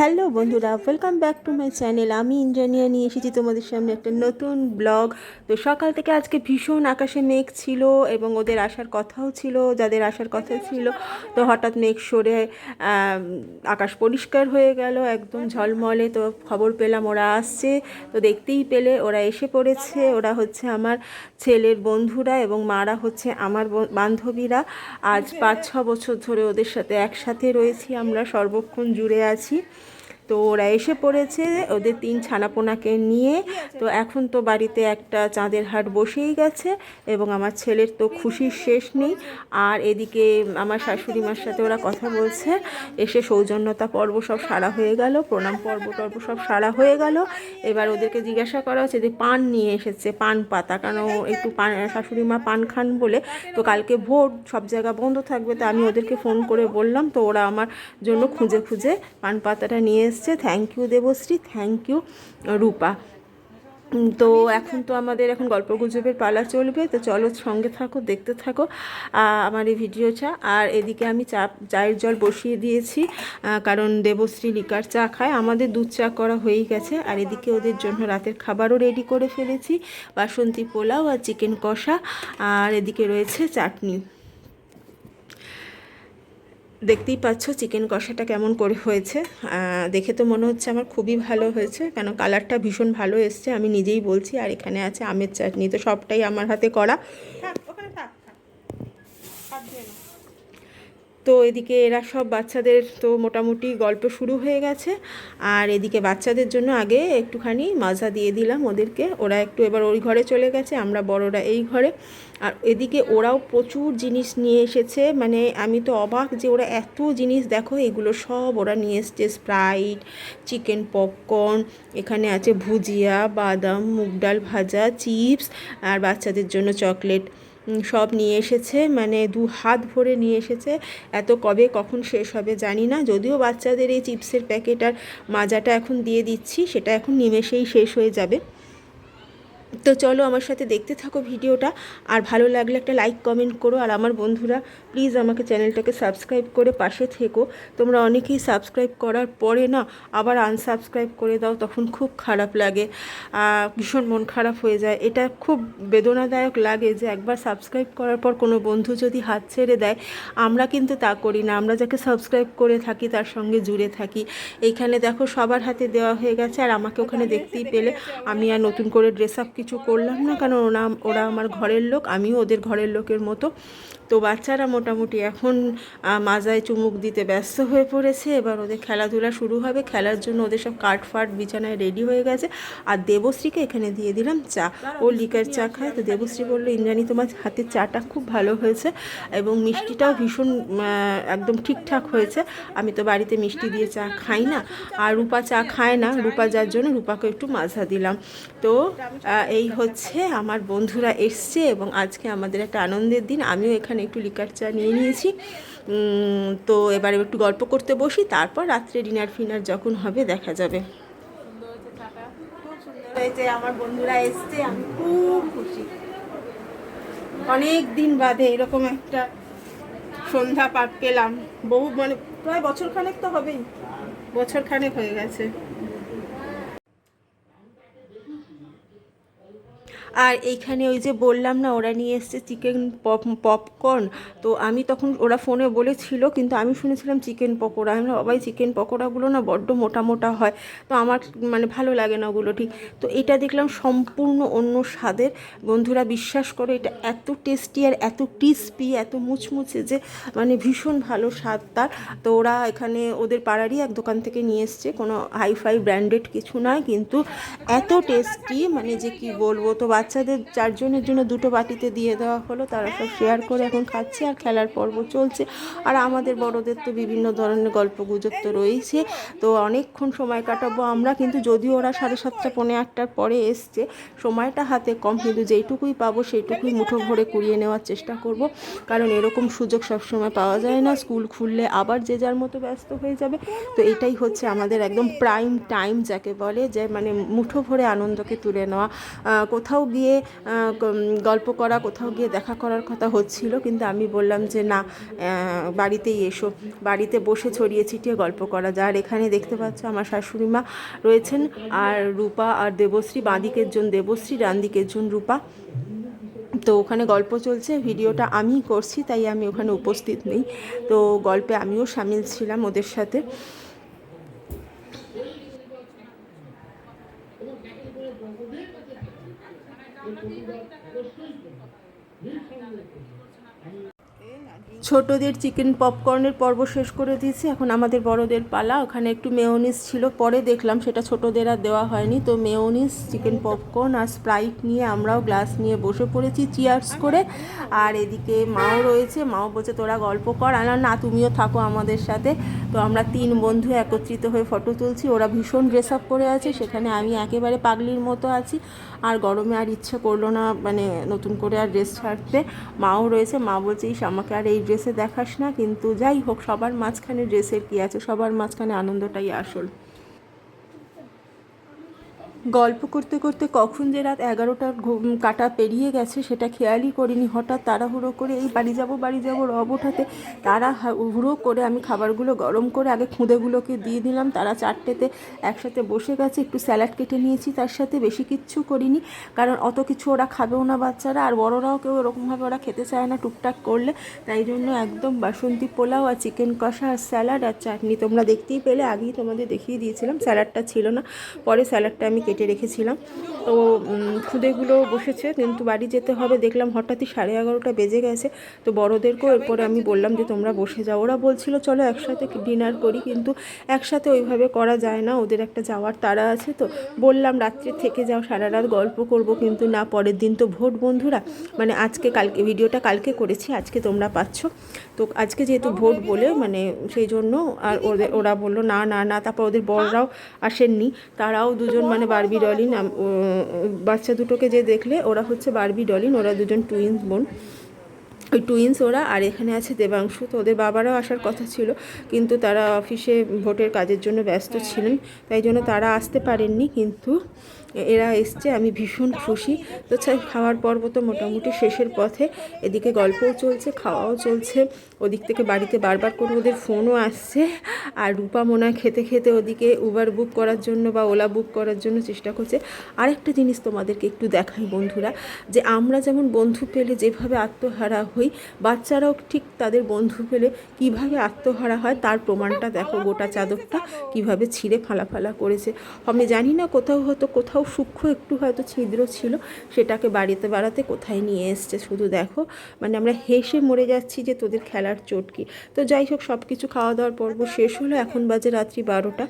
Hello বন্ধুরা welcome back to my channel আমি ইন্দ্রানিয়া নিয়ে এসেছি তোমাদের সামনে একটা নতুন ব্লগ তো সকাল থেকে আজকে ভীষণ আকাশে মেঘ ছিল এবং ওদের আসার কথাও ছিল, যাদের আসার কথা ছিল। তো হঠাৎ মেঘ সরে আকাশ পরিষ্কার হয়ে গেল, একদম ঝলমলে। তো খবর পেলাম ওরা আসছে। তো দেখতেই পেলে, ওরা এসে পড়েছে। ওরা হচ্ছে আমার ছেলের বন্ধুরা এবং মারা হচ্ছে আমার বান্ধবীরা। আজ পাঁচ ছ বছর ধরে ওদের সাথে একসাথে রয়েছি আমরা, সর্বক্ষণ জুড়ে আছি। তো ওরা এসে পড়েছে ওদের তিন ছানাপোনাকে নিয়ে। তো এখন তো বাড়িতে একটা চাঁদের হাট বসেই গেছে এবং আমার ছেলের তো খুশির শেষ নেই। আর এদিকে আমার শাশুড়ি মার সাথে ওরা কথা বলছে। এসে সৌজন্যতা পর্ব সব সারা হয়ে গেল, প্রণাম পর্ব টর্ব সব সারা হয়ে গেল। এবার ওদেরকে জিজ্ঞাসা করা হচ্ছে যে পান নিয়ে এসেছে, পান পাতা। কারণ একটু পান শাশুড়ি মা পান খান বলে, তো কালকে ভোট সব জায়গা বন্ধ থাকবে, তো আমি ওদেরকে ফোন করে বললাম। তো ওরা আমার জন্য খুঁজে খুঁজে পান পাতাটা নিয়ে এসছে। Thank you Debashree. Thank you Rupa. তো এখন তো আমাদের এখন গল্প গুজবের পালা চলবে। তো চলো সঙ্গে থাকো, দেখতে থাকো আমার এই ভিডিওটা। আর এদিকে আমি চা, চায়ের জল বসিয়ে দিয়েছি কারণ দেবশ্রী লিকার চা খায়। আমাদের দুধ চা করা হয়েই গেছে। আর এদিকে ওদের জন্য রাতের খাবারও রেডি করে ফেলেছি। বাসন্তী পোলাও আর চিকেন কষা। আর এদিকে রয়েছে চাটনি। দেখতেই পাচ্ছ চিকেন কষাটা কেমন করে হয়েছে। দেখে তো মনে হচ্ছে আমার খুবই ভালো হয়েছে, কেন কালারটা ভীষণ ভালো এসছে, আমি নিজেই বলছি, আর এখানে আছে আমের চাটনি, তো সবটাই আমার হাতে করা। তো এদিকে এরা সব বাচ্চাদের তো মোটামুটি গল্প শুরু হয়ে গেছে। আর এদিকে বাচ্চাদের জন্য আগে একটুখানি মাজা দিয়ে দিলাম ওদেরকে। ওরা একটু এবার ওই ঘরে চলে গেছে, আমরা বড়রা এই ঘরে। আর এদিকে ওরাও প্রচুর জিনিস নিয়ে এসেছে। মানে আমি তো অবাক যে ওরা এত জিনিস দেখো, এগুলো সব ওরা নিয়ে এসছে। স্প্রাইট, চিকেন পপকর্ন, এখানে আছে ভুজিয়া, বাদাম, মুগ ডাল ভাজা, চিপস, আর বাচ্চাদের জন্য চকলেট। সব নিয়ে এসেছে মানে দু হাত ভরে নিয়ে এসেছে। এত কবে, কখন শেষ হবে জানি না। যদিও বাচ্চাদের এই চিপসের প্যাকেট আর মাজাটা এখন দিয়ে দিচ্ছি, সেটা এখন নিমেষেই শেষ হয়ে যাবে। তো চলো আমার সাথে দেখতে থাকো ভিডিওটা। আর ভালো লাগলে একটা লাইক কমেন্ট করো। আর আমার বন্ধুরা প্লিজ আমাকে চ্যানেলটাকে সাবস্ক্রাইব করে পাশে থেকো। তোমরা অনেকেই সাবস্ক্রাইব করার পরে না, আবার আনসাবস্ক্রাইব করে দাও, তখন খুব খারাপ লাগে। ভীষণ মন খারাপ হয়ে যায়। এটা খুব বেদনাদায়ক লাগে যে একবার সাবস্ক্রাইব করার পর কোনো বন্ধু যদি হাত ছেড়ে দেয়, আমরা কিন্তু তা করি না। আমরা যাকে সাবস্ক্রাইব করে থাকি, তার সঙ্গে জুড়ে থাকি। এইখানে দেখো সবার হাতে দেওয়া হয়ে গেছে। আর আমাকে ওখানে দেখতেই পেলে। আমি আর নতুন করে ড্রেস আপ কিছু করলাম না, কারণ ওরা ওরা আমার ঘরের লোক, আমিও ওদের ঘরের লোকের মতো। তো বাচ্চারা মোটামুটি এখন মাজায় চুমুক দিতে ব্যস্ত হয়ে পড়েছে। এবার ওদের খেলাধুলা শুরু হবে। খেলার জন্য ওদের সব কাঠ ফাট বিছানায় রেডি হয়ে গেছে। আর দেবশ্রীকে এখানে দিয়ে দিলাম চা। ও লিকার চা খায়। তো দেবশ্রী বলল, ইন্দ্রাণী, তোমার হাতের চাটা খুব ভালো হয়েছে এবং মিষ্টিটাও ভীষণ একদম ঠিকঠাক হয়েছে। আমি তো বাড়িতে মিষ্টি দিয়ে চা খাই না। আর রূপা চা খায় না। রূপা যার জন্য রূপাকে একটু মাজা দিলাম। তো এই হচ্ছে আমার বন্ধুরা এসছে এবং আজকে আমাদের একটা আনন্দের দিন। আমিও এখানে একটু লিকার চা নিয়ে নিয়েছি। তো এবার একটু গল্প করতে বসি, তারপর রাত্রে ডিনার ফিনার যখন হবে দেখা যাবে। আমার বন্ধুরা এসছে, আমি খুব খুশি। অনেক দিন বাদে এরকম একটা সন্ধ্যা পাঠ পেলাম। বহু মানে প্রায় বছর খানেক তো হবেই। বছর খানেক হয়ে গেছে। আর এইখানে ওই যে বললাম না, ওরা নিয়ে এসছে চিকেন পপ পপকর্ন তো আমি তখন ওরা ফোনে বলেছিল, কিন্তু আমি শুনেছিলাম চিকেন পকোড়া। আমি সবাই চিকেন পকোড়াগুলো না বড্ড মোটা মোটা হয়। তো আমার মানে ভালো লাগে না ওগুলো, ঠিক। তো এটা দেখলাম সম্পূর্ণ অন্য স্বাদের। বন্ধুরা, বিশ্বাস করো, এটা এত টেস্টি আর এত ক্রিস্পি এত মুচমুচে যে মানে ভীষণ ভালো স্বাদ তার। তো ওরা এখানে ওদের পাড়ারই এক দোকান থেকে নিয়ে এসছে। কোনো হাইফাই ব্র্যান্ডেড কিছু নয় কিন্তু এত টেস্টি মানে যে কি বলব, তো বাচ্চাদের, চারজনের জন্য দুটো বাটিতে দিয়ে দেওয়া হলো। তারা সব শেয়ার করে এখন খাচ্ছে আর খেলার পর্ব চলছে। আর আমাদের বড়দের তো বিভিন্ন ধরনের গল্প গুজব তো রয়েছে। তো অনেকক্ষণ সময় কাটাবো আমরা, কিন্তু যদিও ওরা সাড়ে সাতটা, পৌনে আটটার পরে এসছে, সময়টা হাতে কম, কিন্তু যেইটুকুই পাবো সেইটুকুই মুঠো ভরে কুড়িয়ে নেওয়ার চেষ্টা করব। কারণ এরকম সুযোগ সবসময় পাওয়া যায় না, স্কুল খুললে আবার যে যার মতো ব্যস্ত হয়ে যাবে। তো এটাই হচ্ছে আমাদের একদম প্রাইম টাইম যাকে বলে, যে মানে মুঠো ভরে আনন্দকে তুলে নেওয়া। কোথাও গিয়ে গল্প করা, কোথাও গিয়ে দেখা করার কথা হচ্ছিল, কিন্তু আমি বললাম যে না বাড়িতেই এসো। বাড়িতে বসে ছড়িয়ে ছিটিয়ে গল্প করা যায়। আর এখানে দেখতে পাচ্ছ আমার শাশুড়ি মা রয়েছেন, আর রূপা আর দেবশ্রী, বাঁদিকের জন দেবশ্রী ডান দিকের জন রূপা। তো ওখানে গল্প চলছে, ভিডিওটা আমি করছি, তাই আমি ওখানে উপস্থিত নেই। তো গল্পে আমিও সামিল ছিলাম ওদের সাথে। ছোটদের চিকেন পপকর্নের পর্ব শেষ করে দিয়েছি। এখন আমাদের বড়দের পালা। ওখানে একটু মেয়োনিস ছিল, পরে দেখলাম সেটা ছোটদের আর দেওয়া হয়নি। তো মেয়োনিস চিকেন পপকর্ন আর স্প্রাইট নিয়ে আমরাও গ্লাস নিয়ে বসে পড়েছি চিয়ার্স করে। আর এদিকে মাও রয়েছে। মাও বলছে, তোরা গল্প কর। আর না, তুমিও থাকো আমাদের সাথে। তো আমরা তিন বন্ধু একত্রিত হয়ে ফটো তুলছি, ওরা ভীষণ ড্রেস আপ করে আছে, সেখানে আমি একেবারে পাগলির মতো আছি। আর গরমে আর ইচ্ছা করল না মানে নতুন করে আর ড্রেস ছাড়তে। মাও রয়েছে, মা বলছে, ইস, আমাকে আর এই ড্রেসে দেখাস না। কিন্তু যাই হোক, সবার মাঝখানে ড্রেসের কী আছে, সবার মাঝখানে আনন্দটাই আসল। গল্প করতে করতে কখন যে রাত এগারোটার কাটা পেরিয়ে গেছে, সেটা খেয়ালই করিনি। হঠাৎ তাড়াহুড়ো করে এই বাড়ি যাব বাড়ি যাব, রব ওঠাতে তারা হুড়ো করে আমি খাবারগুলো গরম করে আগে খুঁদেগুলোকে দিয়ে দিলাম। তারা চারটেতে একসাথে বসে গেছে, একটু স্যালাড কেটে নিয়েছি, তার সাথে বেশি কিচ্ছু করিনি। কারণ অত কিছু ওরা খাবেও না বাচ্চারা, আর বড়রাও কেউ এরকমভাবে ওরা খেতে চায় না টুকটাক করলে। তাই জন্য একদম বাসন্তী পোলাও আর চিকেন কষা আর স্যালাড আর চাটনি তোমরা দেখতেই পেলে। আগেই তোমাদের দেখিয়ে দিয়েছিলাম, স্যালাডটা ছিল না। পরে স্যালাডটা আমি কেটে রেখেছিলাম। তো খুদেগুলো বসেছে, কিন্তু বাড়ি যেতে হবে। দেখলাম হঠাৎই সাড়ে এগারোটা বেজে গেছে। তো বড়োদেরকেও এরপরে আমি বললাম যে, তোমরা বসে যাও। ওরা বলছিল, চলো একসাথে ডিনার করি। কিন্তু একসাথে ওইভাবে করা যায় না। ওদের একটা যাওয়ার তারা আছে তো। বললাম, রাত্রে থেকে যাও, সারা রাত গল্প করব। কিন্তু না, পরের দিন তো ভোট, বন্ধুরা। মানে আজকে কালকে, ভিডিওটা কালকে করেছি, আজকে তোমরা পাচ্ছ। তো আজকে যেহেতু ভোট বলে মানে সেই জন্য আর ওদের, ওরা বলল, না না না। তারপর ওদের বড়রাও আসেননি। তারাও দুজন মানে বারবি ডলিন বাচ্চা দুটোকে যে দেখলে, ওরা হচ্ছে বারবি ডলিন, ওরা দুজন টুইন্স বোন। ওই টুইন্স ওরা, আর এখানে আছে দেবাংশু। তো ওদের বাবারাও আসার কথা ছিল, কিন্তু তারা অফিসে ভোটের কাজের জন্য ব্যস্ত ছিলেন, তাই জন্য তারা আসতে পারেননি, কিন্তু এরা এসছে, আমি ভীষণ খুশি। তো ছাই, খাওয়ার পর্ব তো মোটামুটি শেষের পথে। এদিকে গল্পও চলছে, খাওয়াও চলছে। ওদিক থেকে বাড়িতে বারবার করে ওদের ফোনও আসছে। আর রূপা মোনা খেতে খেতে ওদিকে উবার বুক করার জন্য বা ওলা বুক করার জন্য চেষ্টা করছে। আরেকটা জিনিস তোমাদেরকে একটু দেখাই বন্ধুরা, যে আমরা যেমন বন্ধু পেলে যেভাবে আত্মহারা হই, বাচ্চারাও ঠিক তাদের বন্ধু পেলে কীভাবে আত্মহারা হয়, তার প্রমাণটা দেখো। গোটা চাদরটা কীভাবে ছিঁড়ে ফালা ফালা করেছে। আমি জানি না কোথাও হয়তো কোথাও সূক্ষ্ম একটু হয়তো ছিদ্র ছিল, সেটাকে বাড়িতে বাড়াতে কোথায় নিয়ে এসছে শুধু দেখো। মানে আমরা হেসে মরে যাচ্ছি যে তোদের খেলার চোট চটকি তো যাই হোক সব কিছু খাওয়া দাওয়ার পর্ব শেষ হলো। এখন বাজে রাত্রি বারোটা।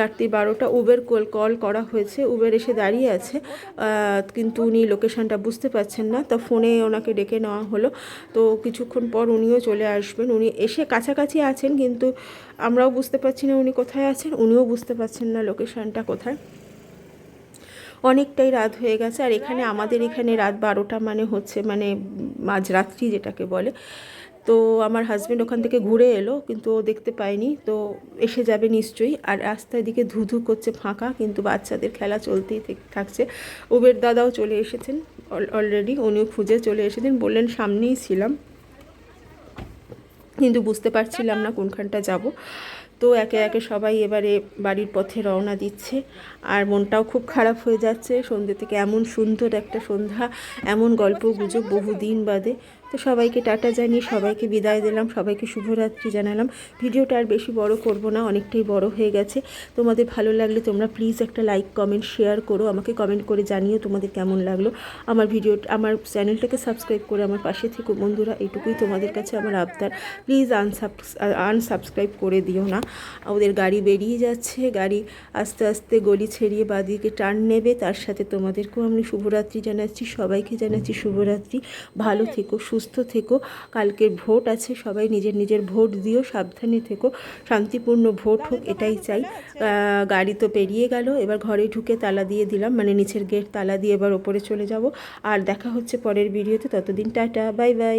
রাত্রি বারোটা উবের কল কল করা হয়েছে। উবের এসে দাঁড়িয়ে আছে। কিন্তু উনি লোকেশনটা বুঝতে পারছেন না। তা ফোনে ওনাকে ডেকে নেওয়া হলো। তো কিছুক্ষণ পর উনিও চলে আসবেন। উনি এসে কাছাকাছি আছেন, কিন্তু আমরাও বুঝতে পারছি না উনি কোথায় আছেন। উনিও বুঝতে পারছেন না লোকেশনটা কোথায়। অনেকটাই রাত হয়ে গেছে আর এখানে আমাদের এখানে রাত বারোটা মানে হচ্ছে মানে মাঝরাত্রি যেটাকে বলে। তো আমার হাজব্যান্ড ওখান থেকে ঘুরে এলো কিন্তু ও দেখতে পায়নি। তো এসে যাবে নিশ্চয়ই। আর রাস্তার দিকে ধুধু করছে ফাঁকা কিন্তু বাচ্চাদের খেলা চলতেই থেক- থাকছে। উবের দাদাও চলে এসেছেন অলরেডি উনিও খুঁজে চলে এসেছেন। বললেন, সামনেই ছিলাম। কিন্তু বুঝতে পারছিলাম না কোনখানটা যাব। তো একে একে সবাই এবারে বাড়ির পথে রওনা দিচ্ছে। আর মনটাও খুব খারাপ হয়ে যাচ্ছে। সন্ধ্যে থেকে এমন সুন্দর একটা সন্ধ্যা, এমন গল্প, গুজব বহুদিন বাদে। তো সবাইকে টাটা জানিয়ে সবাইকে বিদায় দিলাম, সবাইকে শুভরাত্রি জানালাম। ভিডিওটা আর বেশি বড় করব না, অনেকটাই বড় হয়ে গেছে। তোমাদের ভালো লাগলে তোমরা প্লিজ একটা লাইক কমেন্ট শেয়ার করো, আমাকে কমেন্ট করে জানিও তোমাদের কেমন লাগল। আমার ভিডিও আমার চ্যানেলটাকে সাবস্ক্রাইব করে আমার পাশে থেকে বন্ধুরা এইটুকুই তোমাদের কাছে আমার আবদার। প্লিজ আনসাবস্ক্রাইব করে দিও না। ওদের গাড়ি বেরিয়ে যাচ্ছে, গাড়ি আস্তে আস্তে গলি ছেড়িয়ে বাদিকে টার্ন নেবে, তার সাথে তোমাদেরকেও আমি শুভরাত্রি জানাচ্ছি, সবাইকে জানাচ্ছি শুভরাত্রি। ভালো থেকো সুস্থ থেকো। কালকের ভোট আছে, সবাই নিজের নিজের ভোট দিও, সাবধানে থেকো। শান্তিপূর্ণ ভোট হোক, এটাই চাই। গাড়ি তো পেরিয়ে গেল, এবার ঘরে ঢুকে তালা দিয়ে দিলাম মানে নিচের গেট তালা দিয়ে এবার ওপরে চলে যাব। আর দেখা হচ্ছে পরের ভিডিওতে, ততদিন টাটা, বাই বাই।